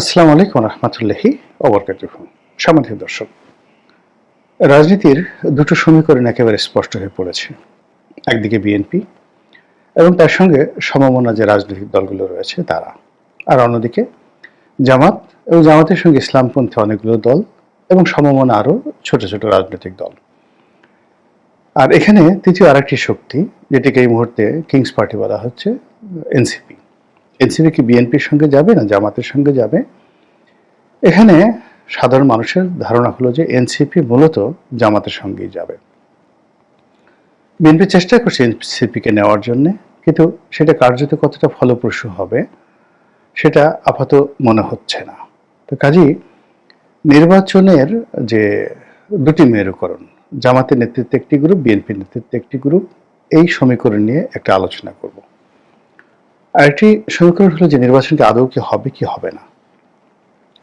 আসসালামু আলাইকুম রহমতুল্লাহি অবরকাতুহ সামান্য দর্শক, রাজনীতির দুটো সমীকরণ একেবারে স্পষ্ট হয়ে পড়েছে। একদিকে বিএনপি এবং তার সঙ্গে সমমনা যে রাজনৈতিক দলগুলো রয়েছে তারা। আর অন্যদিকে জামাত এবং জামাতের সঙ্গে ইসলামপন্থী অনেকগুলো দল এবং সমমনা আরও ছোট ছোট রাজনৈতিক দল। আর এখানে তৃতীয় আরেকটি শক্তি, যেটিকে এই মুহূর্তে কিংস পার্টি বলা হচ্ছে, এনসিপি। এনসিপি কি বিএনপির সঙ্গে যাবে না জামাতের সঙ্গে যাবে? এখানে সাধারণ মানুষের ধারণা হলো যে এনসিপি মূলত জামাতের সঙ্গেই যাবে। বিএনপি চেষ্টা করছে এনসিপিকে নেওয়ার জন্য, কিন্তু সেটা কার্যত কতটা ফলপ্রসূ হবে সেটা আপাত মনে হচ্ছে না। তো কাজেই নির্বাচনের যে দুটি মেরুকরণ, জামাতের নেতৃত্বে একটি গ্রুপ বিএনপির নেতৃত্বে একটি গ্রুপ এই সমীকরণ নিয়ে একটা আলোচনা করব। আরেকটি সমীকরণ হলো যে নির্বাচনটি আদৌ কি হবে কি হবে না।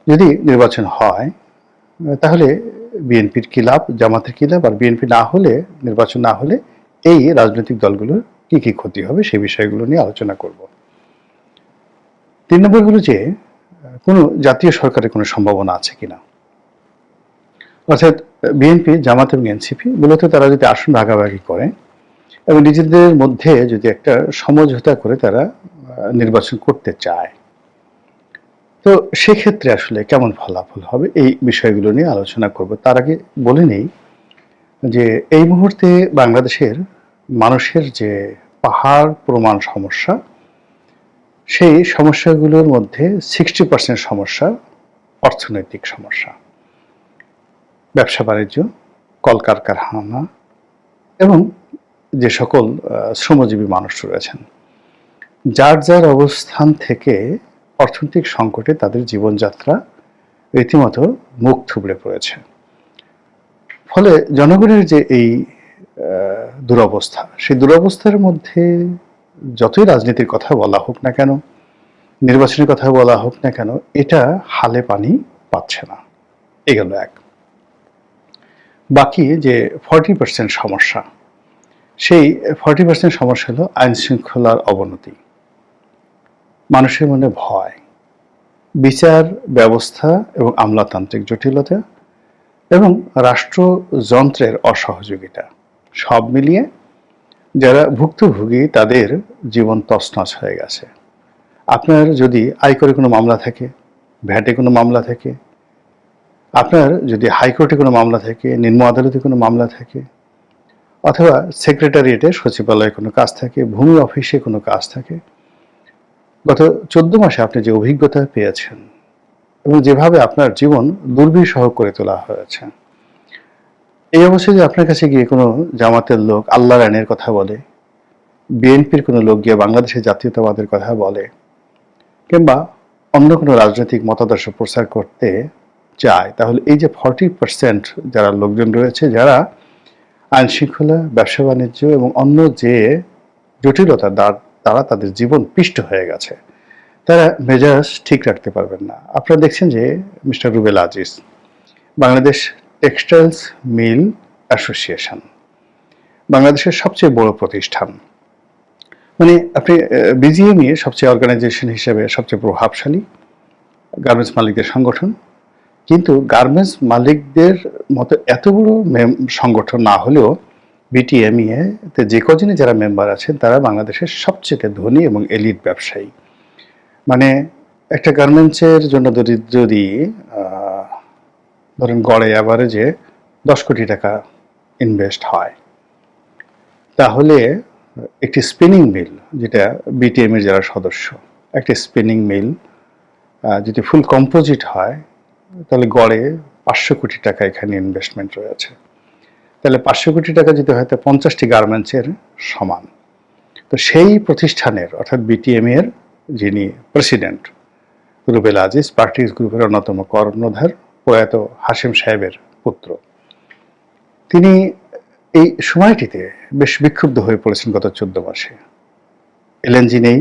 যদি নির্বাচন হয়, তাহলে বিএনপির কি লাভ, জামাতের কি লাভ? আর বিএনপি না হলে, নির্বাচন না হলে এই রাজনৈতিক দলগুলোর কি কি ক্ষতি হবে সেই বিষয়গুলো নিয়ে আলোচনা করব। তিন নম্বর হলো যে, কোনো জাতীয় সরকারের কোনো সম্ভাবনা আছে কিনা? অর্থাৎ বিএনপি, জামাত এবং এনসিপি মূলত তারা যদি আসন ভাগাভাগি করে এবং নিজেদের মধ্যে যদি একটা সমঝোতা করে তারা নির্বাচন করতে চায়। তো সেক্ষেত্রে আসলে কেমন ফলাফল হবে এই বিষয়গুলো নিয়ে আলোচনা করব। তার আগে বলে নেই যে এই মুহূর্তে বাংলাদেশের মানুষের যে পাহাড় প্রমাণ সমস্যা, সেই সমস্যাগুলোর মধ্যে সিক্সটি পার্সেন্ট সমস্যা অর্থনৈতিক সমস্যা। ব্যবসা বাণিজ্য, কলকারখানা এবং যে সকল শ্রমজীবী মানুষ রয়েছেন। যার যার অবস্থান থেকে অর্থনৈতিক সংকটে তাদের জীবনযাত্রা রীতিমতো মুখ থুবড়ে পড়েছে। ফলে জনগণের যে এই দুরবস্থা, সেই দুরবস্থার মধ্যে যতই রাজনীতির কথা বলা হোক না কেন, নির্বাচনের কথা বলা হোক না কেন, এটা হালে পানি পাচ্ছে না। এগেল এক। বাকি যে ফর্টি পার্সেন্ট সমস্যা, সেই ফর্টি পার্সেন্ট সমস্যা হলো আইন শৃঙ্খলার অবনতি। মানুষের মনে ভয়, বিচার ব্যবস্থা এবং আমলাতান্ত্রিক জটিলতা এবং রাষ্ট্রযন্ত্রের অসহযোগিতা, সব মিলিয়ে যারা ভুক্তভোগী তাদের জীবন তছনছ হয়ে গেছে। আপনার যদি আয়করে কোনো মামলা থাকে, ভ্যাটে কোনো মামলা থাকে, আপনার যদি হাইকোর্টে কোনো মামলা থাকে, নিম্ন আদালতে কোনো মামলা থাকে, অথবা সেক্রেটারিয়েটে, সচিবালয়ে কোনো কাজ থাকে, ভূমি অফিসে কোনো কাজ থাকে গত চোদ্দ মাসে আপনি যে অভিজ্ঞতা পেয়েছেন এবং যেভাবে আপনার জীবন দুর্বিষহ করে তোলা হয়েছে, এই অবস্থায় যে আপনার কাছে গিয়ে কোনো জামাতের লোক আল্লাহ রানের কথা বলে, বিএনপির কোনো লোক গিয়ে বাংলাদেশের জাতীয়তাবাদের কথা বলে, কিংবা অন্য কোনো রাজনৈতিক মতাদর্শ প্রচার করতে চায়, তাহলে এই যে ফর্টি পার্সেন্ট যারা লোকজন রয়েছে, যারা আইন শৃঙ্খলা ব্যবসা বাণিজ্য এবং অন্য যে জটিলতা তারা তাদের জীবন পিষ্ট হয়ে গেছে। তারা মেজাজ ঠিক রাখতে পারবেন না। আপনারা দেখছেন যে Mister Rubel Aziz, Bangladesh textiles mill association, বাংলাদেশের সবচেয়ে বড় প্রতিষ্ঠান। মানে আপনি বিজিএমই সবচেয়ে অর্গানাইজেশন হিসেবে সবচেয়ে প্রভাবশালী গার্মেন্টস মালিকদের সংগঠন। কিন্তু গার্মেন্টস মালিকদের মতো এত বড় সংগঠন না হলেও বিটিএমইএ তে যে কজনই যারা মেম্বার আছেন, তারা বাংলাদেশের সবচেয়ে ধনী এবং এলিট ব্যবসায়ী। মানে একটা গার্মেন্টসের জন্য যদি যদি ধরেন গড়ে অ্যাভারেজে দশ কোটি টাকা ইনভেস্ট হয়, তাহলে একটি স্পিনিং মিল যেটা বিটিএমের যারা সদস্য, একটি স্পিনিং মিল যদি ফুল কম্পোজিট হয়, তাহলে গড়ে পাঁচশো কোটি টাকা এখানে ইনভেস্টমেন্ট রয়েছে। তাহলে পাঁচশো কোটি টাকা যদি হয় পঞ্চাশটি গার্মেন্টসের সমান। তো সেই প্রতিষ্ঠানের, অর্থাৎ বিটিএম এর যিনি প্রেসিডেন্ট রুবেল আজিজ পার্টিস গ্রুপের অন্যতম কর্ণধার প্রয়াত হাসিম সাহেবের পুত্র। তিনি এই সময়টিতে বেশ বিক্ষুব্ধ হয়ে পড়েছেন গত চোদ্দ মাসে। এলএনজি নেই,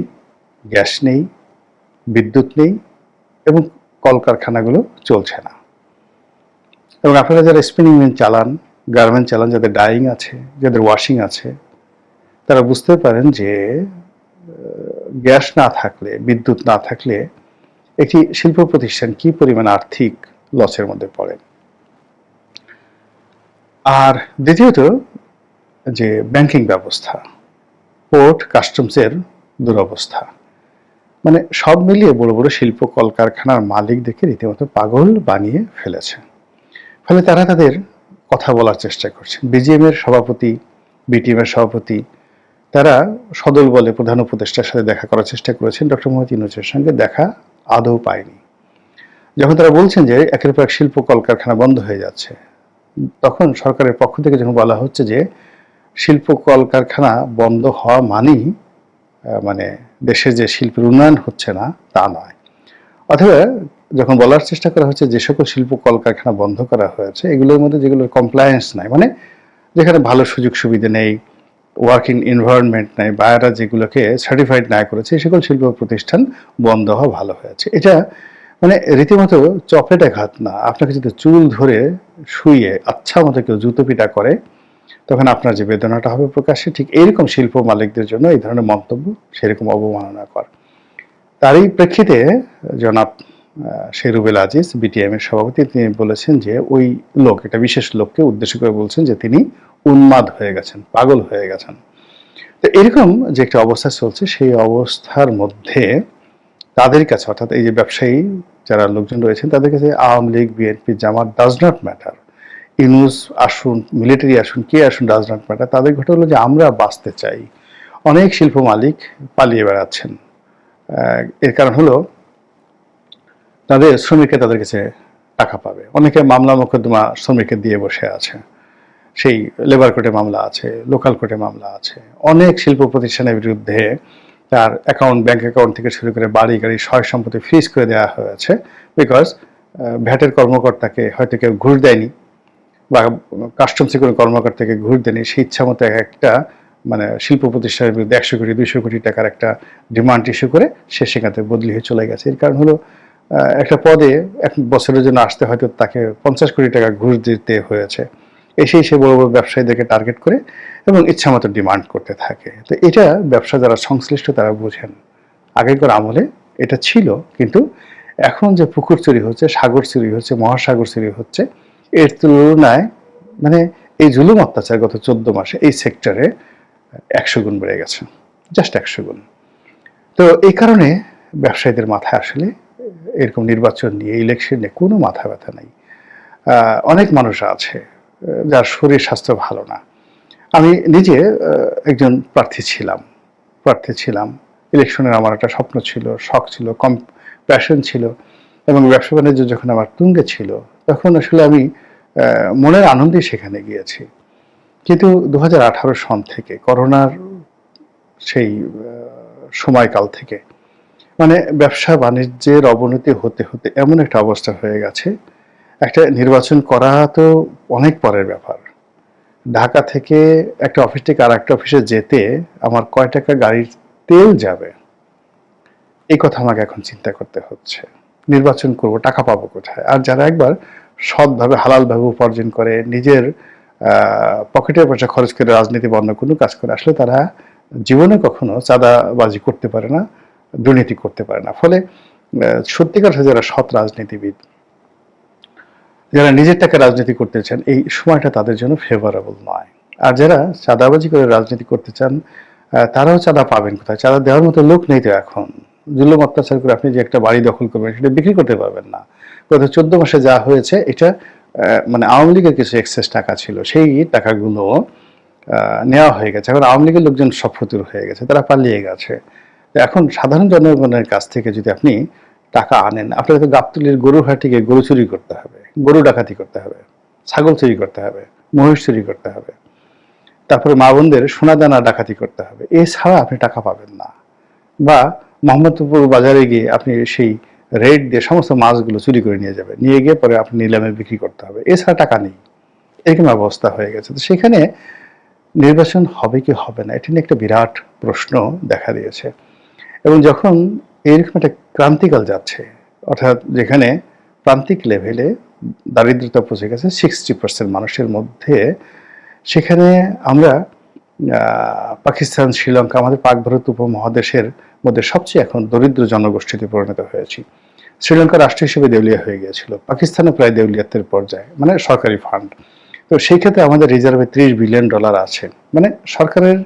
গ্যাস নেই, বিদ্যুৎ নেই এবং কলকারখানাগুলো চলছে না। এবং আপনারা যারা স্পিনিং মিল চালান গার্মেন্ট চালান যাদের ডাইং আছে, যাদের ওয়াশিং আছে, তারা বুঝতে পারেন যে গ্যাস না থাকলে, বিদ্যুৎ না থাকলে একটি শিল্প প্রতিষ্ঠান কি পরিমাণ আর্থিক লসের মধ্যে পড়ে। আর দ্বিতীয়ত, যে ব্যাংকিং ব্যবস্থা পোর্ট কাস্টমসের দুরবস্থা মানে সব মিলিয়ে বড় বড় শিল্প কলকারখানার মালিকদেরকে রীতিমতো পাগল বানিয়ে ফেলেছে। ফলে তারা তাদের কথা বলার চেষ্টা করছেন বিজিএম এর সভাপতি বিটিএম এর সভাপতি, তারা সদল বলে প্রধান উপদেষ্টার সাথে দেখা করার চেষ্টা করেছেন। ডক্টর মোহাম্মদ ইউনুসের সঙ্গে দেখা আদৌ পায়নি। যখন তারা বলছেন যে একের পর এক শিল্প কলকারখানা বন্ধ হয়ে যাচ্ছে, তখন সরকারের পক্ষ থেকে যখন বলা হচ্ছে যে শিল্প কলকারখানা বন্ধ হওয়া মানেই মানে দেশের যে শিল্পের উন্নয়ন হচ্ছে না, তা নয়। অথবা যখন বলার চেষ্টা করা হচ্ছে যে সকল শিল্প কলকারখানা বন্ধ করা হয়েছে, এগুলোর মধ্যে যেগুলোর কমপ্লায়েন্স নাই মানে যেখানে ভালো সুযোগ সুবিধা নেই ওয়ার্কিং এনভায়রনমেন্ট নাই, বায়ারা যেগুলোকে সার্টিফাইড না করেছে সকল শিল্প প্রতিষ্ঠান বন্ধ হওয়া ভালো হয়েছে। এটা মানে রীতিমতো চপেটা ঘাত না। আপনাকে যদি চুল ধরে শুয়ে আচ্ছা মতো কেউ জুতো পিটা করে, তখন আপনার যে বেদনাটা হবে প্রকাশ্যে, ঠিক এইরকম শিল্প মালিকদের জন্য এই ধরনের মন্তব্য সেরকম অবমাননা কর তারই প্রেক্ষিতে জনাব শেরুবেল আজিজ বিটিএম এর সভাপতি, তিনি বলেছেন যে ওই লোক, একটা বিশেষ লোককে উদ্দেশ্য করে বলছেন যে তিনি উন্মাদ হয়ে গেছেন, পাগল হয়ে গেছেন। তো এরকম যে একটা অবস্থা চলছে, সেই অবস্থার মধ্যে তাদের কাছে, অর্থাৎ এই যে ব্যবসায়ী যারা লোকজন রয়েছেন, তাদের কাছে Awami League BNP Jamaat does not matter Yunus আসুন মিলিটারি আসুন, কে আসুন ডাজ নট ম্যাটার তাদের ঘটনা হলো যে আমরা বাঁচতে চাই। অনেক শিল্প মালিক পালিয়ে বেড়াচ্ছেন। এর কারণ হলো তাদের শ্রমিকরা তাদের কাছে টাকা পাবে। অনেকে মামলা মোকদ্দমা শ্রমিকের দিয়ে বসে আছে। সেই লেবার কোর্টে মামলা আছে লোকাল কোর্টে মামলা আছে। অনেক শিল্প প্রতিষ্ঠানের বিরুদ্ধে তার অ্যাকাউন্ট ব্যাংক অ্যাকাউন্ট থেকে শুরু করে বাড়ি, গাড়ি, সয় সম্পত্তি ফ্রিজ করে দেওয়া হয়েছে বিকজ ভ্যাটের কর্মকর্তাকে হয়তো কেউ ঘুষ দেয়নি বা কাস্টমসে কোনো কর্মকর্তাকে ঘুষ দেয়নি সেই ইচ্ছা মতো এক একটা মানে শিল্প প্রতিষ্ঠানের বিরুদ্ধে একশো কোটি, দুইশো কোটি টাকার একটা ডিমান্ড ইস্যু করে সে সেখান বদলি হয়ে চলে গেছে। এর কারণ হলো একটা পদে এক বছরের জন্য আসতে হয়তো তাকে পঞ্চাশ কোটি টাকা ঘুষ দিতে হয়েছে। এসেই সে বড় বড় ব্যবসায়ীদেরকে টার্গেট করে এবং ইচ্ছামতো ডিমান্ড করতে থাকে। তো এটা ব্যবসা যারা সংশ্লিষ্ট তারা বুঝেন। আগেকার আমলে এটা ছিল, কিন্তু এখন যে পুকুর চুরি হচ্ছে, সাগর চুরি হচ্ছে, মহাসাগর চুরি হচ্ছে, এর তুলনায় মানে এই জুলুম অত্যাচার গত চোদ্দ মাসে এই সেক্টরে একশো গুণ বেড়ে গেছে। জাস্ট একশো গুণ। তো এই কারণে ব্যবসায়ীদের মাথায় আসলে এরকম নির্বাচন নিয়ে ইলেকশন কোনো মাথা ব্যথা নাই। অনেক মানুষ আছে যার শরীর স্বাস্থ্য ভালো না। আমি নিজে একজন প্রার্থী ছিলাম। প্রার্থী ছিলাম। ইলেকশনের আমার একটা স্বপ্ন ছিল, শখ ছিল, কম প্যাশন ছিল। এবং ব্যবসা বাণিজ্য যখন আমার তুঙ্গে ছিল, তখন আসলে আমি মনের আনন্দে সেখানে গিয়েছি। কিন্তু দু হাজার আঠারো সন থেকে, করোনার সেই সময়কাল থেকে মানে ব্যবসা বাণিজ্যের অবনতি হতে হতে এমন একটা অবস্থা হয়ে গেছে। একটা নির্বাচন করা তো অনেক পরের ব্যাপার। ঢাকা থেকে একটা অফিস থেকে আর একটা অফিসে যেতে আমার কয় টাকা গাড়ির তেল যাবে? এই কথা আমাকে এখন চিন্তা করতে হচ্ছে। নির্বাচন করব, টাকা পাবো কোথায়? আর যারা একবার সৎভাবে, হালালভাবে উপার্জন করে, নিজের পকেটের পয়সা খরচ করে রাজনীতি বন্ধ কোনো কাজ করে, আসলে তারা জীবনে কখনো চাঁদাবাজি করতে পারে না। দুর্নীতি করতে পারে না। ফলে সত্যিকার যারা সৎ রাজনীতিবিদ, যারা নিজের টাকা রাজনীতি করতে চান, এই সময়টা তাদের জন্য ফেভারেবল নয়। আর যারা চাঁদাবাজি করে রাজনীতি করতে চান তারাও চাঁদা পাবেন কোথায়? চাঁদা দেওয়ার মতো লোক নেই তো এখন। জুলুম অত্যাচার করে আপনি যে একটা বাড়ি দখল করবেন, সেটা বিক্রি করতে পারবেন না। গত চোদ্দ মাসে যা হয়েছে, এটা মানে আওয়ামী লীগের কিছু এক্সেস টাকা ছিল, সেই টাকাগুলো নেওয়া হয়ে গেছে। এখন আওয়ামী লীগের লোকজন সফতুর হয়ে গেছে, তারা পালিয়ে গেছে। এখন সাধারণ জনগণের কাছ থেকে যদি আপনি টাকা আনেন, আপনাকে তো গাবতলির গরু হাটিকে গরু চুরি করতে হবে, গরু ডাকাতি করতে হবে, ছাগল চুরি করতে হবে, মহিষ চুরি করতে হবে, তারপরে মা বোনদের সোনাদানা ডাকাতি করতে হবে, এছাড়া আপনি টাকা পাবেন না। বা মোহাম্মদপুর বাজারে গিয়ে আপনি সেই রেট দিয়ে সমস্ত মাছগুলো চুরি করে নিয়ে যাবেন, নিয়ে গিয়ে পরে আপনি নিলামে বিক্রি করতে হবে, এছাড়া টাকা নেই। এরকম অবস্থা হয়ে গেছে। তো সেখানে নির্বাচন হবে কি হবে না, এটি নিয়ে একটা বিরাট প্রশ্ন দেখা দিয়েছে। এবং যখন এরকম একটা ক্রান্তিকাল যাচ্ছে, অর্থাৎ যেখানে প্রান্তিক লেভেলে দারিদ্রতা পৌঁছে গেছে সিক্সটি পার্সেন্ট মানুষের মধ্যে, সেখানে আমরা পাকিস্তান, শ্রীলঙ্কা, আমাদের পাক ভারত উপমহাদেশের মধ্যে সবচেয়ে এখন দরিদ্র জনগোষ্ঠীতে পরিণত হয়েছি। শ্রীলঙ্কা রাষ্ট্র হিসেবে দেউলিয়া হয়ে গিয়েছিল পাকিস্তানে প্রায় দেউলিয়াতের পর্যায়ে মানে সরকারি ফান্ড তো সেই ক্ষেত্রে আমাদের রিজার্ভে ত্রিশ বিলিয়ন ডলার আছে মানে সরকারের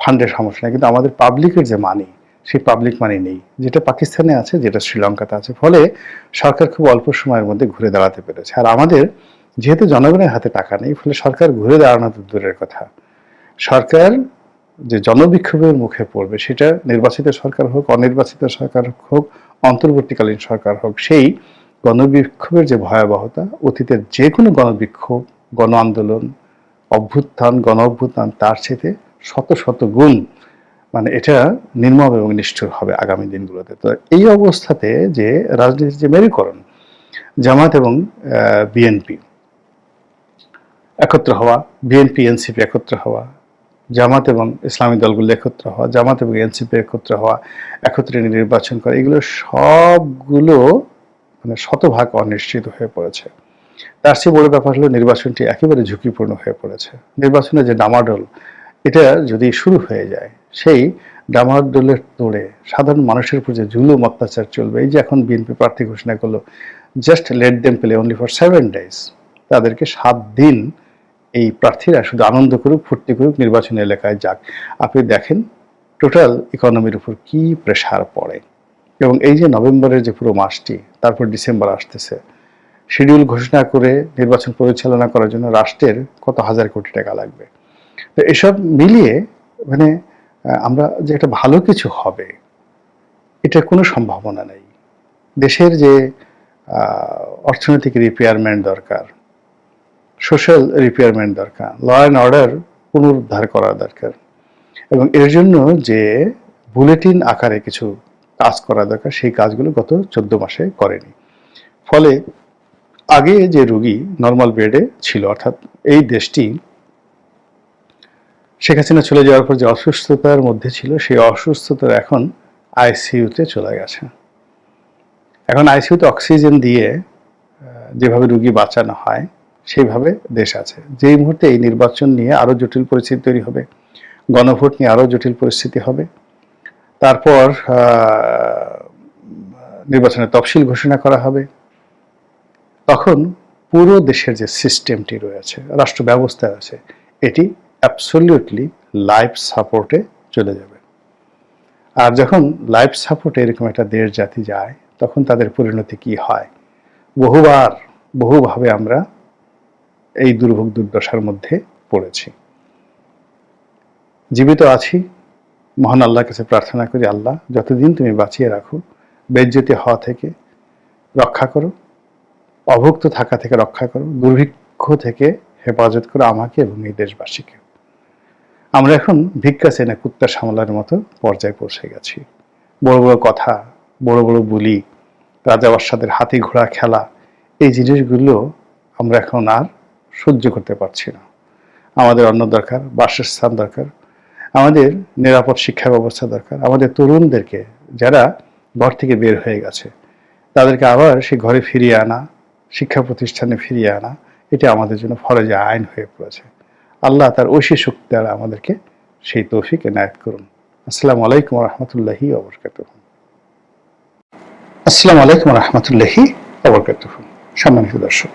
ফান্ডের সমস্যা নেই, কিন্তু আমাদের পাবলিকের যে মানি সেই পাবলিক মানি নেই। যেটা পাকিস্তানে আছে, যেটা শ্রীলঙ্কাতে আছে। ফলে সরকার খুব অল্প সময়ের মধ্যে ঘুরে দাঁড়াতে পেরেছে। আর আমাদের যেহেতু জনগণের হাতে টাকা নেই, ফলে সরকার ঘুরে দাঁড়ানো তো দূরের কথা। সরকার যে জনবিক্ষোভের মুখে পড়বে, সেটা নির্বাচিত সরকার হোক, অনির্বাচিত সরকার হোক, অন্তর্বর্তীকালীন সরকার হোক, সেই গণবিক্ষোভের যে ভয়াবহতা, অতীতের যে কোনো গণবিক্ষোভ, গণ আন্দোলন, অভ্যুত্থান, গণ অভ্যুত্থান, তার চেয়ে শত শত গুণ মানে এটা নির্মম এবং নিষ্ঠুর হবে আগামী দিনগুলোতে। তো এই অবস্থাতে যে রাজনীতির যে মেরুকরণ, জামাত এবং বিএনপি একত্র হওয়া, বিএনপি, এনসিপি একত্র হওয়া, জামাত এবং ইসলামী দলগুলো একত্র হওয়া, জামাত এবং এনসিপি একত্র হওয়া, একত্রে নির্বাচন করা, এগুলো সবগুলো মানে শতভাগ অনিশ্চিত হয়ে পড়েছে। তার চেয়ে বড় ব্যাপার হলো নির্বাচনটি একেবারে ঝুঁকিপূর্ণ হয়ে পড়েছে। নির্বাচনের যে ডামাডোল এটা যদি শুরু হয়ে যায় সেই ডামাডোলের তোড়ে সাধারণ মানুষের উপর যে জুলুম, অত্যাচার চলবে, এই যে এখন বিএনপি প্রার্থী ঘোষণা করল just let them play only for seven days তাদেরকে সাত দিন এই প্রার্থীরা শুধু আনন্দ করুক, ফুর্তি করুক, নির্বাচনী এলাকায় যাক। আপনি দেখেন টোটাল ইকোনমির উপর কি প্রেশার পড়ে। এবং এই যে নভেম্বরের যে পুরো মাসটি, তারপর ডিসেম্বর আসতেছে, শিডিউল ঘোষণা করে নির্বাচন পরিচালনা করার জন্য রাষ্ট্রের কত হাজার কোটি টাকা লাগবে। তো এসব মিলিয়ে মানে আমরা যে একটা ভালো কিছু হবে, এটার কোনো সম্ভাবনা নেই। দেশের যে অর্থনৈতিক রিপেয়ারমেন্ট দরকার সোশ্যাল রিপেয়ারমেন্ট দরকার ল অ্যান্ড অর্ডার পুনরুদ্ধার করা দরকার, এবং এর জন্য যে বুলেটিন আকারে কিছু কাজ করা দরকার, সেই কাজগুলো গত চোদ্দ মাসে করেনি। ফলে আগে যে রুগী নর্মাল বেডে ছিল, অর্থাৎ এই দেশটি শেখ হাসিনা চলে যাওয়ার পর যে অসুস্থতার মধ্যে ছিল, সেই অসুস্থতার এখন আইসিইউতে চলে গেছে। এখন আইসিইউতে অক্সিজেন দিয়ে যেভাবে রুগী বাঁচানো হয়, সেইভাবে দেশ আছে। যেই মুহূর্তে এই নির্বাচন নিয়ে আরও জটিল পরিস্থিতি তৈরি হবে, গণভোট নিয়ে আরও জটিল পরিস্থিতি হবে, তারপর নির্বাচনের তফসিল ঘোষণা করা হবে, তখন পুরো দেশের যে সিস্টেমটি রয়েছে রাষ্ট্র ব্যবস্থা আছে, এটি অ্যাবসলিউটলি লাইফ সাপোর্টে চলে যাবে। আর যখন লাইফ সাপোর্টে এরকম একটা দেশ জাতি যায়, তখন তাদের পরিণতি কি হয়? বহুবার, বহুভাবে আমরা এই দুর্ভোগ দুর্দশার মধ্যে পড়েছি। জীবিত আছি, মহান আল্লাহর কাছে প্রার্থনা করি, আল্লাহ, যতদিন তুমি বাঁচিয়ে রাখো, বেজ্জতি হওয়া থেকে রক্ষা করো, অভুক্ত থাকা থেকে রক্ষা করো, দুর্ভিক্ষ থেকে হেফাজত করো আমাকে এবং এই দেশবাসীকে। আমরা এখন ভিক্ষা সেনা কুত্তা সামলার মতো পর্যায়ে পৌঁছে গেছি। বড় বড় কথা, বড় বড় বুলি রাজা বাদশাদের হাতি ঘোড়া খেলা, এই জিনিসগুলো আমরা এখন আর সহ্য করতে পারছি না। আমাদের অন্য দরকার, বাসস্থান দরকার, আমাদের নিরাপদ শিক্ষা ব্যবস্থা দরকার, আমাদের তরুণদেরকে, যারা ঘর থেকে বের হয়ে গেছে, তাদেরকে আবার সে ঘরে ফিরিয়ে আনা, শিক্ষা প্রতিষ্ঠানে ফিরিয়ে আনা, এটা আমাদের জন্য ফরজে আইন হয়ে পড়েছে। আল্লাহ তার ঐশী শক্তি দ্বারা আমাদেরকে সেই তৌফিক এনায়ত করুন। আসসালামু আলাইকুম রহমতুল্লাহি অবরকাত আসসালামু আলাইকুম রহমতুল্লাহি অবরকাত সম্মানিত দর্শক,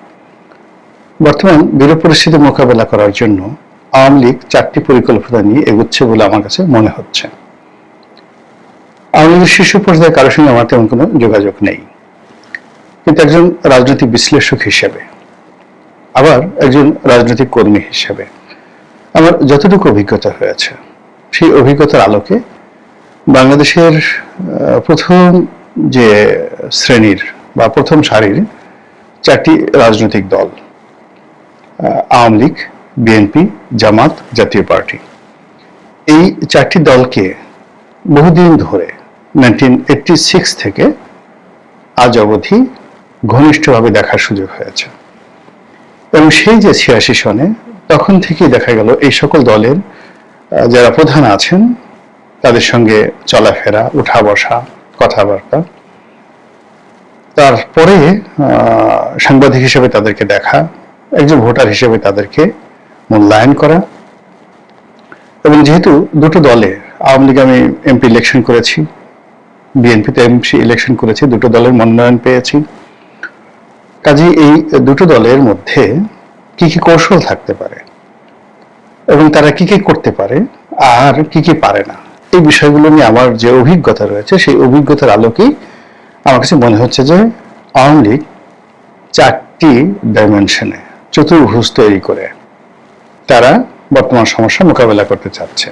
বর্তমান বিরূপ পরিস্থিতি মোকাবেলা করার জন্য আওয়ামী লীগ চারটি পরিকল্পনা নিয়ে এগুচ্ছে বলে আমার কাছে মনে হচ্ছে। আওয়ামী লীগের শীর্ষ পর্যায়ে কারোর সঙ্গে আমার তেমন কোনো যোগাযোগ নেই। কিন্তু একজন রাজনৈতিক বিশ্লেষক হিসেবে, আবার একজন রাজনৈতিক কর্মী হিসেবে আমার যতটুকু অভিজ্ঞতা হয়েছে, সেই অভিজ্ঞতার আলোকে বাংলাদেশের প্রথম যে শ্রেণির বা প্রথম সারির চারটি রাজনৈতিক দল আওয়ামী লীগ, বিএনপি, জামাত জাতীয় পার্টি। এই চারটি দলকে বহুদিন ধরে নাইনটিন এইটটি সিক্স থেকে আজ অবধি ঘনিষ্ঠভাবে দেখার সুযোগ হয়েছে। এবং সেই যে ছিয়াশি সনে তখন থেকেই দেখা গেল এই সকল দলের যারা প্রধান আছেন, তাদের সঙ্গে চলাফেরা উঠা বসা কথাবার্তা। তারপরে সাংবাদিক হিসেবে তাদেরকে দেখা, একজন ভোটার হিসেবে তাদেরকে মূল্যায়ন করা। এবং যেহেতু দুটো দলে, আওয়ামী লীগ আমি এমপি ইলেকশন করেছি, বিএনপিতে এমসি ইলেকশন করেছি, দুটো দলের মনোনয়ন পেয়েছি। কাজে এই দুটো দলের মধ্যে কি কি কৌশল থাকতে পারে এবং তারা কি কি করতে পারে আর কি কি পারে না। এই বিষয়গুলো নিয়ে আমার যে অভিজ্ঞতা রয়েছে, সেই অভিজ্ঞতার আলোকেই আমার কাছে মনে হচ্ছে যে লীগ চারটি ডাইমেনশনে চতুর্ভুজ তৈরি করে তারা বর্তমান সমস্যা মোকাবেলা করতে চাচ্ছে।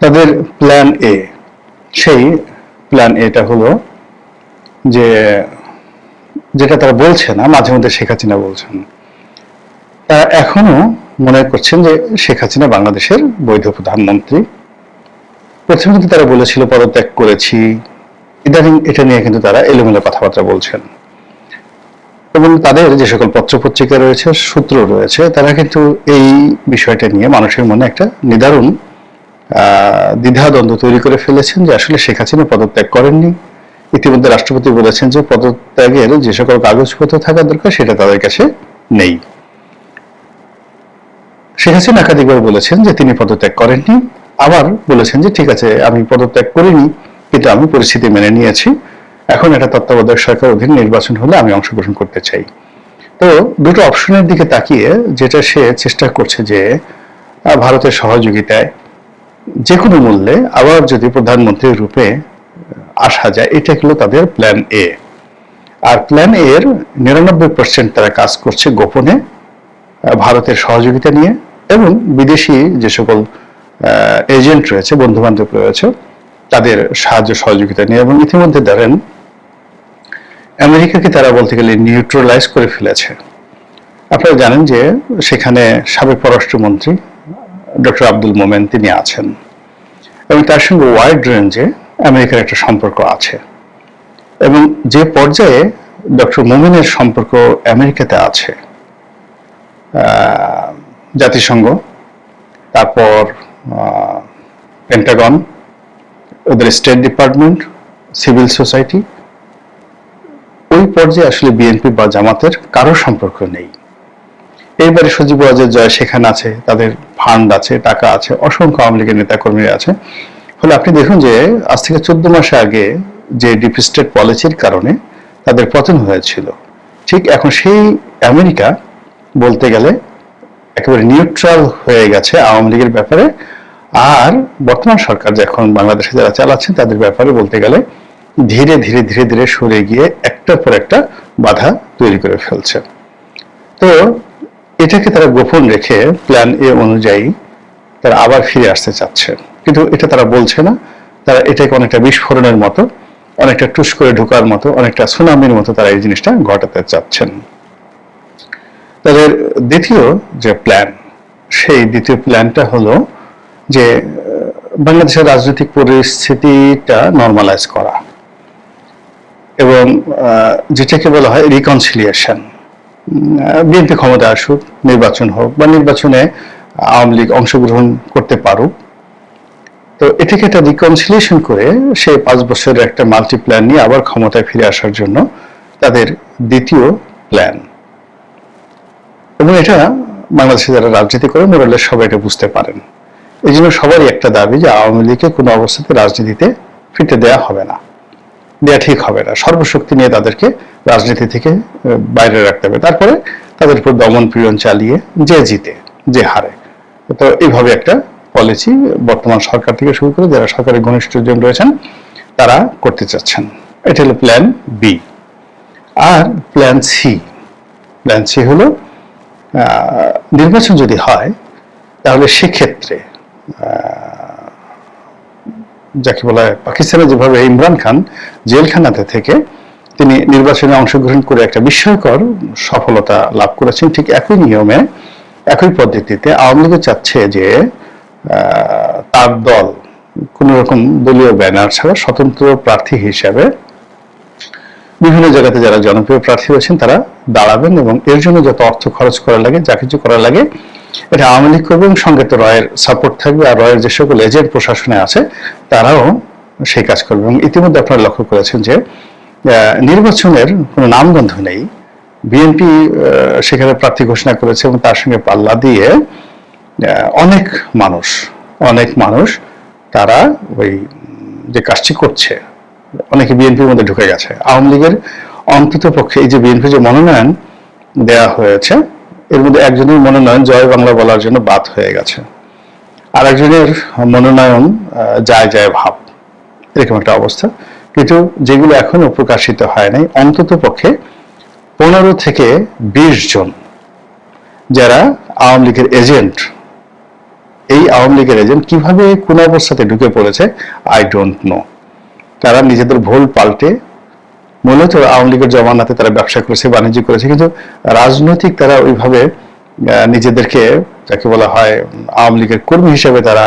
তাদের প্ল্যান এ সেই প্ল্যান এটা হলো যে যেটা তারা বলছে না মাঝে মধ্যে শেখ হাসিনা বলছেন। তারা এখনও মনে করছেন যে শেখ হাসিনা বাংলাদেশের বৈধ প্রধানমন্ত্রী। প্রথমে কিন্তু তারা বলেছিল, পদত্যাগ করেছি। ইদানিং এটা নিয়ে কিন্তু তারা এলোমেলো কথাবার্তা বলছেন। এবং তাদের যে সকল পত্রপত্রিকা রয়েছে, সূত্র রয়েছে, তারা কিন্তু এই বিষয়টা নিয়ে মানুষের মনে একটা নিদারুণ দ্বিধাদ্বন্দ্ব তৈরি করে ফেলেছেন যে আসলে শেখ হাসিনা পদত্যাগ করেননি। ইতিমধ্যে রাষ্ট্রপতি বলেছেন যে পদত্যাগের যে সকল কাগজপত্র থাকা দরকার সেটা তাদের কাছে নেই। শেখ হাসিনা একাধিকবার বলেছেন যে তিনি পদত্যাগ করেননি। আবার বলেছেন যে, ঠিক আছে, আমি পদত্যাগ করিনি, কিন্তু আমি পরিস্থিতি মেনে নিয়েছি। এখন একটা তত্ত্বাবধায়ক সরকার অধীন নির্বাচন হলে আমি অংশগ্রহণ করতে চাই। তো দুটো অপশনের দিকে তাকিয়ে যেটা সে চেষ্টা করছে যে ভারতের সহযোগিতায় যে কোনো মূল্যে আবার যদি প্রধানমন্ত্রীর রূপে আসা যায়, এটা হলো তাদের প্ল্যান এ আর প্ল্যান এর নিরানব্বই পার্সেন্ট তারা কাজ করছে গোপনে ভারতের সহযোগিতা নিয়ে এবং বিদেশি যে সকল এজেন্ট রয়েছে বন্ধু বান্ধব রয়েছে, তাদের সাহায্য সহযোগিতা নিয়ে এবং ইতিমধ্যে ধরেন, আমেরিকাকে তারা বলতে গেলে নিউট্রালাইজ করে ফেলেছে। আপনারা জানেন যে সেখানে সাবেক পররাষ্ট্রমন্ত্রী ডক্টর আব্দুল মোমেন তিনি আছেন। এবং তার সঙ্গে ওয়াইড রেঞ্জে আমেরিকার একটা সম্পর্ক আছে। এবং যে পর্যায়ে ডক্টর মোমেনের সম্পর্ক আমেরিকাতে আছে জাতিসংঘ, তারপর পেন্টাগন ওদের স্টেট ডিপার্টমেন্ট সিভিল সোসাইটি ওই পর্যায়ে আসলে বিএনপি বা জামাতের কারও সম্পর্ক নেই। এইবারে সজীব ওয়াজের জয় সেখানে আছে, তাদের ফান্ড আছে, টাকা আছে, অসংখ্য আওয়ামী লীগের নেতাকর্মীরা আছে। ফলে আপনি দেখুন যে আজ থেকে চোদ্দ মাস আগে যে ডিপ পলিসির কারণে তাদের পতন হয়েছিল। ঠিক এখন সেই আমেরিকা বলতে গেলে একেবারে নিউট্রাল হয়ে গেছে আওয়ামী লীগের ব্যাপারে। আর বর্তমান সরকার যখন বাংলাদেশে যারা চালাচ্ছেন তাদের ব্যাপারে বলতে গেলে ধীরে ধীরে ধীরে ধীরে সরে গিয়ে একটার পর একটা বাধা তৈরি করে ফেলছে। তো এটাকে তারা গোপন রেখে প্ল্যান এ অনুযায়ী তারা আবার ফিরে আসতে চাচ্ছে। কিন্তু এটা তারা বলছে না। তারা এটাকে অনেকটা বিস্ফোরণের মতো, অনেকটা টুস করে ঢোকার মতো, অনেকটা সুনামির মতো তারা এই জিনিসটা ঘটাতে চাচ্ছেন। তাদের দ্বিতীয় যে প্ল্যান সেই দ্বিতীয় প্ল্যানটা হলো যে বাংলাদেশের রাজনৈতিক পরিস্থিতিটা নর্মালাইজ করা। এবং যেটাকে বলা হয় রিকনসিলিয়েশন বিএনপি ক্ষমতা আসুক, নির্বাচন হোক, বা নির্বাচনে আওয়ামী লীগ অংশগ্রহণ করতে পারুক তো এটাকে একটা রিকনসিলিয়েশন করে সেই পাঁচ বছরের একটা মাল্টি প্ল্যান নিয়ে আবার ক্ষমতায় ফিরে আসার জন্য তাদের দ্বিতীয় প্ল্যান এবং এটা বাংলাদেশে যারা রাজনীতি করে মোরালের সবাই এটা বুঝতে পারেন। এই জন্য সবারই একটা দাবি যে আওয়ামী লীগকে কোনো অবস্থাতে রাজনীতিতে ফিরতে দেয়া হবে না। দেয়া ঠিক হবে না। সর্বশক্তি নিয়ে তাদেরকে রাজনীতি থেকে বাইরে রাখতে হবে। তারপরে তাদের উপর দমন পীড়ন চালিয়ে যে জিতে, যে হারে। তো এইভাবে একটা পলিসি বর্তমান সরকার থেকে শুরু করে যারা সরকারের ঘনিষ্ঠজন রয়েছেন, তারা করতে চাচ্ছেন। এটা হলো প্ল্যান বি আর প্ল্যান সি প্ল্যান সি হলো নির্বাচন যদি হয়, তাহলে সেক্ষেত্রে যাকে বলা হয় পাকিস্তানে যেভাবে ইমরান খান জেলখানাতে থেকে তিনি নির্বাচনে অংশগ্রহণ করে একটা বিস্ময়কর সফলতা লাভ করেছেন, ঠিক একই নিয়মে, একই পদ্ধতিতে আওয়ামী লীগও চাচ্ছে যে তার দল কোন রকম দলীয় ব্যানার ছাড়া স্বতন্ত্র প্রার্থী হিসাবে বিভিন্ন জায়গাতে যারা জনপ্রিয় প্রার্থী রয়েছেন, তারা দাঁড়াবেন এবং এর জন্য যত অর্থ খরচ করা লাগে, যা কিছু করা লাগে, এটা আওয়ামী লীগ করবে এবং সঙ্গে তো রয়ের সাপোর্ট থাকবে আর রয়ের যে সকল এজেন্ট প্রশাসনে আছে, তারাও সেই কাজ করবে। এবং ইতিমধ্যে আপনারা লক্ষ্য করেছেন যে নির্বাচনের কোনো নামগন্ধ নেই। বিএনপি সেখানে প্রার্থী ঘোষণা করেছে এবং তার সঙ্গে পাল্লা দিয়ে অনেক মানুষ অনেক মানুষ তারা ওই যে কাজটি করছে, অনেকে বিএনপির মধ্যে ঢুকে গেছে। আওয়ামী লীগের অন্তত পক্ষে এই যে বিএনপি যে মনোনয়ন দেয়া হয়েছে, এর মধ্যে একজনের মনোনয়ন জয় বাংলা বলার জন্য বাদ হয়ে গেছে। আর একজনের মনোনয়ন যায় যায় ভাব, এরকম একটা অবস্থা। কিন্তু যেগুলো এখনও প্রকাশিত হয় নাই, অন্তত পক্ষে পনেরো থেকে বিশ জন যারা আওয়ামী লীগের এজেন্ট এই আওয়ামী লীগের এজেন্ট কীভাবে কোন অবস্থাতে ঢুকে পড়েছে? আই ডোন্ট নো তারা নিজেদের ভুল পাল্টে মূলত আওয়ামী লীগের জমানাতে তারা ব্যবসা করেছে, বাণিজ্য করেছে, কিন্তু রাজনৈতিক তারা ওইভাবে নিজেদেরকে যাকে বলা হয়, আওয়ামী লীগের কর্মী হিসেবে তারা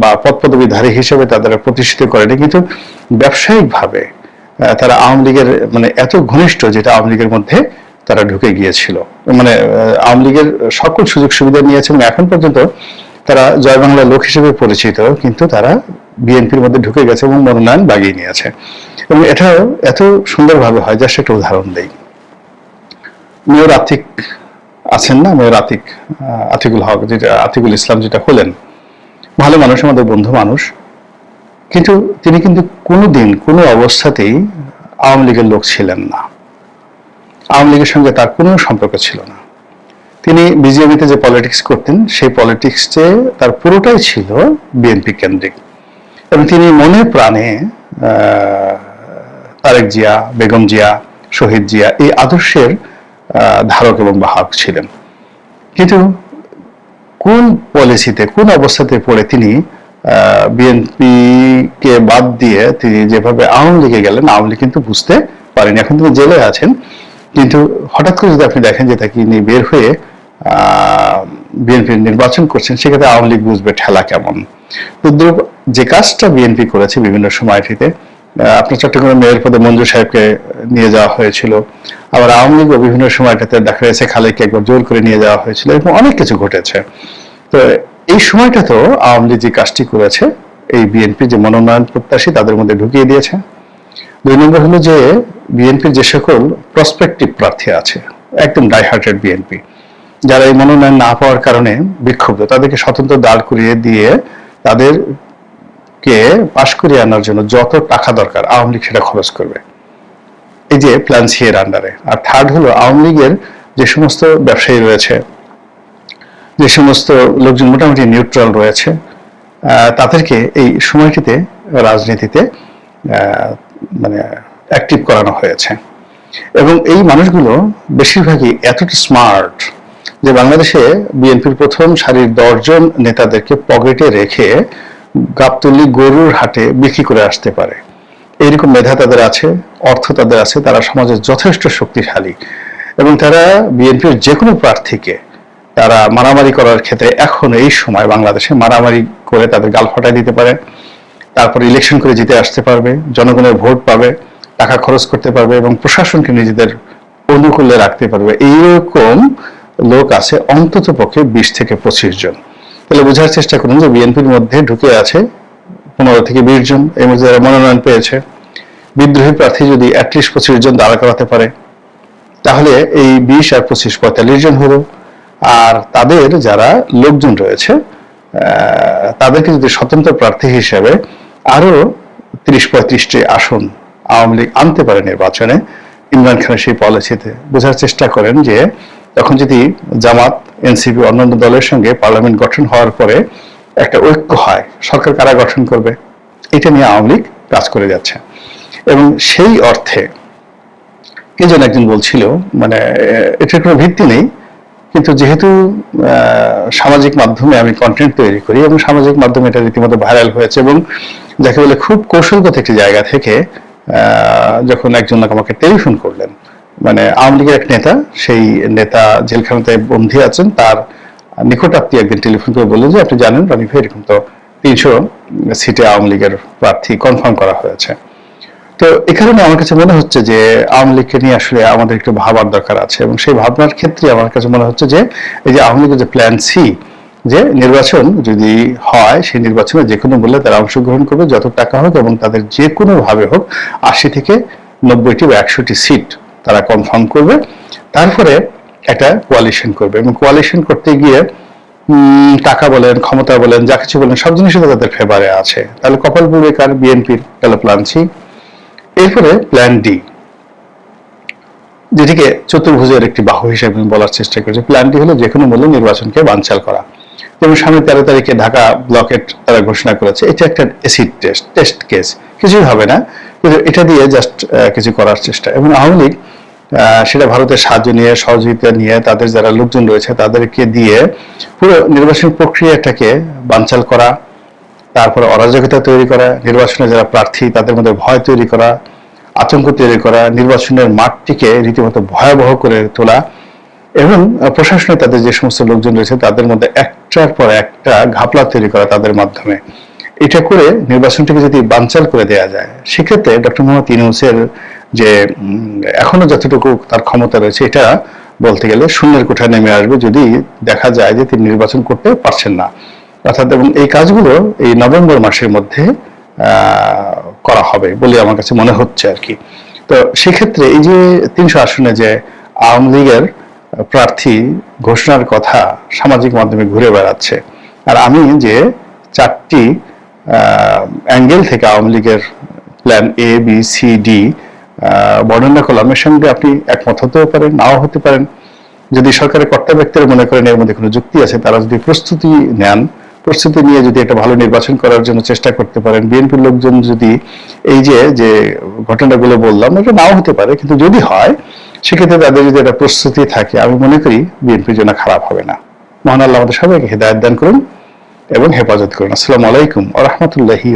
বা পদপদবীধারী হিসেবে তাদের প্রতিষ্ঠিত করেনি, কিন্তু ব্যবসায়িকভাবে তারা আওয়ামী লীগের মানে এত ঘনিষ্ঠ যেটা আওয়ামী লীগের মধ্যে তারা ঢুকে গিয়েছিল। মানে আওয়ামী লীগের সকল সুযোগ সুবিধা নিয়েছে এখন পর্যন্ত তারা জয় বাংলা লোক হিসেবে পরিচিত, কিন্তু তারা বিএনপির মধ্যে ঢুকে গেছে এবং মনোনয়ন বাগিয়ে নিয়েছে। এবং এটাও এত সুন্দরভাবে হয়, জাস্ট একটা উদাহরণ দেই। মেয়র আতিক আছেন না? মেয়র আতিক আতিকুল হক, যেটা, আতিকুল ইসলাম যেটা হলেন, ভালো মানুষ, আমাদের বন্ধু মানুষ, কিন্তু তিনি কিন্তু কোনোদিন কোনো অবস্থাতেই আওয়ামী লীগের লোক ছিলেন না। আওয়ামী লীগের সঙ্গে তার কোনো সম্পর্ক ছিল না। তিনি বিজেপিতে যে পলিটিক্স করতেন, সেই পলিটিক্সে তার পুরোটাই ছিল বিএনপি কেন্দ্রিক। এবং তিনি মনে প্রাণে তারেক জিয়া, বেগম জিয়া, শহীদ জিয়া এই আদর্শের ধারক এবং বাহক ছিলেন। কিন্তু কোন পলিসিতে কোন অবস্থাতে পড়ে তিনি বিএনপি কে বাদ দিয়ে তিনি যেভাবে আওয়ামী লীগে গেলেন, আওয়ামী লীগ কিন্তু বুঝতে পারেনি। এখন তিনি জেলে আছেন। কিন্তু হঠাৎ করে যদি আপনি দেখেন যে তাকে নিয়ে বের হয়ে বিএনপি নির্বাচন করছেন, সেক্ষেত্রে আওয়ামী লীগ বুঝবে ঠেলা কেমন। যে কাজটা বিএনপি করেছে বিভিন্ন সময়টিতে আপনার চট্টগ্রাম মেয়র পদে মঞ্জু সাহেবকে নিয়ে যাওয়া হয়েছিল। আবার আওয়ামী লীগও বিভিন্ন সময়টাতে দেখা গেছে খালেককে একবার জোর করে নিয়ে যাওয়া হয়েছিল এরকম অনেক কিছু ঘটেছে। তো এই সময়টা তো আওয়ামী লীগ যে কাজটি করেছে, এই বিএনপি যে মনোনয়ন প্রত্যাশী তাদের মধ্যে ঢুকিয়ে দিয়েছে। দুই নম্বর হলো যে বিএনপির যে সকল প্রসপেক্টিভ প্রার্থী আছে, একদম ডাইহার্টেড বিএনপি যারা এই মনোনয়ন না পাওয়ার কারণে বিক্ষুব্ধ, তাদেরকে স্বতন্ত্র দাঁড় করিয়ে দিয়ে তাদেরকে পাশ করিয়ে আনার জন্য যত টাকা দরকার আওয়ামী লীগ সেটা খরচ করবে। এই যে প্ল্যান সি এর আন্ডারে আর থার্ড হলো আওয়ামী লীগের যে সমস্ত ব্যবসায়ী রয়েছে, যে সমস্ত লোকজন মোটামুটি নিউট্রাল রয়েছে তাদেরকে এই সময়টিতে রাজনীতিতে মানে অ্যাক্টিভ করানো হয়েছে। এবং এই মানুষগুলো বেশিরভাগই এতটা স্মার্ট যে বাংলাদেশে বিএনপির প্রথম সারির দশজন নেতাদেরকে পকেটে রেখে গাবতলি গরুর হাটে বিক্রি করে আসতে পারে। এইরকম মেধা তাদের আছে, অর্থ তাদের আছে, তারা সমাজে যথেষ্ট শক্তিশালী এবং তারা বিএনপির যে কোনো প্রার্থীকে তারা মারামারি করার ক্ষেত্রে এখন এই সময় বাংলাদেশে মারামারি করে তাদের গাল ফাটাই দিতে পারে। তারপর ইলেকশন করে জিতে আসতে পারবে, জনগণের ভোট পাবে, টাকা খরচ করতে পারবে এবং প্রশাসনকে নিজেদের অনুকূলে রাখতে পারবে। এইরকম লোক আছে অন্তত পক্ষে বিশ থেকে পঁচিশ জন। তাহলে বোঝার চেষ্টা করুন যে বিএনপির মধ্যে ঢুকে আছে পনেরো থেকে বিশ জন, এর মধ্যে যারা মনোনয়ন পেয়েছে। বিদ্রোহী প্রার্থী যদি অ্যাটলিস্ট পঁচিশ জন দাঁড়া করাতে পারে, তাহলে এই বিশ আর পঁচিশ পঁয়তাল্লিশ জন হলো। আর তাদের যারা লোকজন রয়েছে তাদেরকে যদি স্বতন্ত্র প্রার্থী হিসেবে আরও তিরিশ পঁয়ত্রিশটি আসন আওয়ামী লীগ আনতে পারে নির্বাচনে, ইমরান খানের সেই পলিসিতে বোঝার চেষ্টা করেন যে তখন যদি জামাত, এনসিপি, অন্যান্য দলের সঙ্গে পার্লামেন্ট গঠন হওয়ার পরে একটা ঐক্য হয়, সরকার কারা গঠন করবে? এটা নিয়ে আওয়ামী লীগ কাজ করে যাচ্ছে। এবং সেই অর্থে কে যেন একজন বলছিল মানে এটার কোনো ভিত্তি নেই, কিন্তু যেহেতু সামাজিক মাধ্যমে আমি কন্টেন্ট তৈরি করি এবং সামাজিক মাধ্যমে এটা রীতিমতো ভাইরাল হয়েছে এবং যাকে বলে খুব কৌশলগত একটি জায়গা থেকে যখন একজন আমাকে টেলিফোন করলেন মানে আওয়ামী লীগের এক নেতা, সেই নেতা জেলখানাতে বন্দী আছেন। তার নিকটাত্মীয় একদিন টেলিফোন করে বললেন যে, আপনি জানেন রানি ভাই, এরকম তো তিনশো সিটে আওয়ামী লীগের প্রার্থী কনফার্ম করা হয়েছে। তো এ কারণে আমার কাছে মনে হচ্ছে যে, আওয়ামী লীগকে নিয়ে আসলে আমাদের একটু ভাবার দরকার আছে এবং সেই ভাবনার ক্ষেত্রে আমার কাছে মনে হচ্ছে যে, এই যে আওয়ামী লীগের যে প্ল্যান সি যে নির্বাচন যদি হয়, সেই নির্বাচনে যে কোনো মূল্যে তারা অংশগ্রহণ করবে, যত টাকা হোক এবং তাদের যে কোনো ভাবে হোক আশি থেকে নব্বইটি বা একশোটি সিট তারা কনফার্ম করবে। তারপরে একটা কোয়ালিশন করবে। এবং কোয়ালিশন করতে গিয়ে টাকা বলেন, ক্ষমতা বলেন, যা কিছু বলেন, সব জিনিসই তো তাদের ফেভারে আছে। তাহলে কপাল কার বিএনপির গেল প্ল্যান সি এরপরে প্ল্যান ডি যেটিকে চতুর্ভুজের একটি বাহু হিসেবে আমি বলার চেষ্টা করেছি প্ল্যান ডি হলো যে কোনো মূল্যে নির্বাচনকে বানচাল করা। যেমন সামনে তেরো তারিখে ঢাকা ব্লকেট তারা ঘোষণা করেছে, এটা একটা এসিড টেস্ট টেস্ট কেস কিছুই হবে না। কিন্তু এটা দিয়ে জাস্ট কিছু করার চেষ্টা। এবং আওয়ামী লীগ সেটা ভারতের সাহায্য নিয়ে, সহযোগিতা নিয়ে তাদের যারা লোকজন রয়েছে তাদেরকে দিয়ে পুরো নির্বাচন প্রক্রিয়াটাকে বানচাল করা, তারপরে অরাজকতা তৈরি করা, নির্বাচনে যারা প্রার্থী তাদের মধ্যে ভয় তৈরি করা, আতঙ্ক তৈরি করা, নির্বাচনের মাঠটিকে রীতিমতো ভয়াবহ করে তোলা এবং প্রশাসনে তাদের যে সমস্ত লোকজন রয়েছে তাদের মধ্যে একটার পর একটা ঘাপলা তৈরি করা তাদের মাধ্যমে। এটা করে নির্বাচনটিকে যদি বানচাল করে দেওয়া যায়, সেক্ষেত্রে ডক্টর মোহাম্মদ ইউনুসের যে এখনও যতটুকু তার ক্ষমতা রয়েছে, এটা বলতে গেলে শূন্যের কোঠায় নেমে আসবে যদি দেখা যায় যে তিনি নির্বাচন করতে পারছেন না। অর্থাৎ এবং এই কাজগুলো এই নভেম্বর মাসের মধ্যে করা হবে বলে আমার কাছে মনে হচ্ছে আর কি। তো সেক্ষেত্রে এই যে তিনশো আসনে যে আওয়ামী লীগের প্রার্থী ঘোষণার কথা সামাজিক মাধ্যমে ঘুরে বেড়াচ্ছে, আর আমি যে চারটি অ্যাঙ্গেল থেকে আওয়ামী লীগের plan A B C D বর্ণনা করলাম এর সঙ্গে আপনি একমত হতেও পারেন, নাও হতে পারেন। যদি সরকারের কর্তা ব্যক্তিরা মনে করেন এর মধ্যে কোনো যুক্তি আছে, তারা যদি প্রস্তুতি নেন, প্রস্তুতি নিয়ে যদি একটা ভালো নির্বাচন করার জন্য চেষ্টা করতে পারেন, বিএনপির লোকজন যদি এই যে যে ঘটনাগুলো বললাম, এটা নাও হতে পারে, কিন্তু যদি হয়, সেক্ষেত্রে তাদের যদি একটা প্রস্তুতি থাকে, আমি মনে করি বিএনপির জন্য খারাপ হবে না। মহান আল্লাহ আমাদের সবাইকে হেদায়ত দান করুন। এবং হেফাজত করুন। আসসালামু আলাইকুম আ রহমতুল্লাহি